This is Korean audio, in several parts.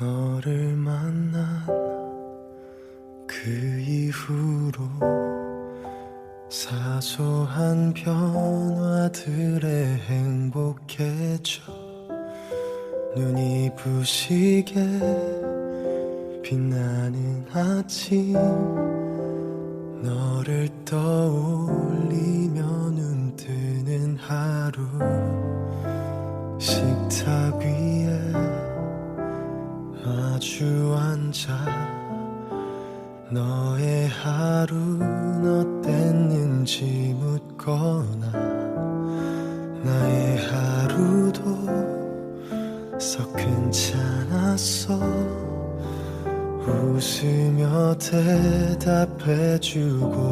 너를 만난 그 이후로 사소한 변화들에 행복해져 눈이 부시게 빛나는 아침 너를 떠올리며 눈 뜨는 하루 식탁 위에 마 주 앉아 너의 하루는 어땠는지 묻거나 나의 하루도 썩 괜찮았어. 웃으며 대답해주고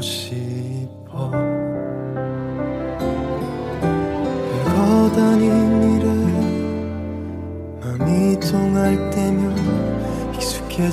싶어. 다닌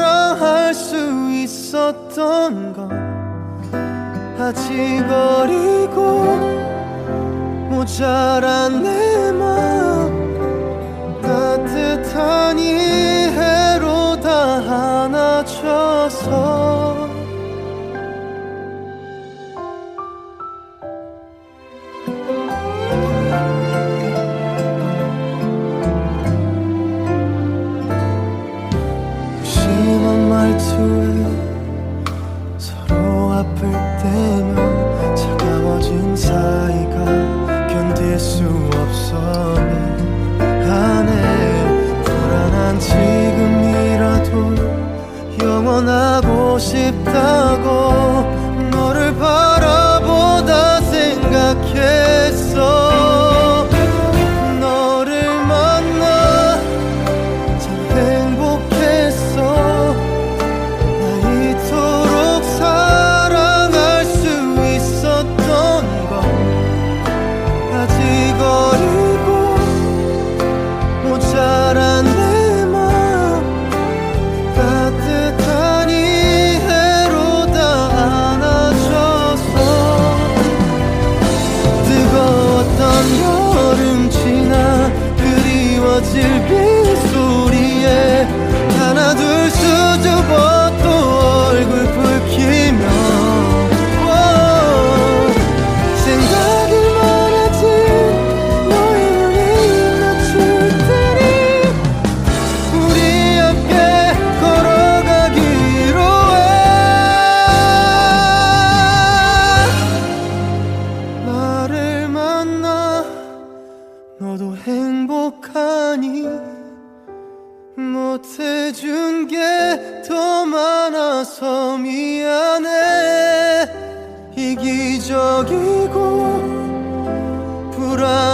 수 있었던 건 아직 어리고 모자란 내마 싶다 행복하니 못해준 게 더 많아서 미안해. 이기적이고 불안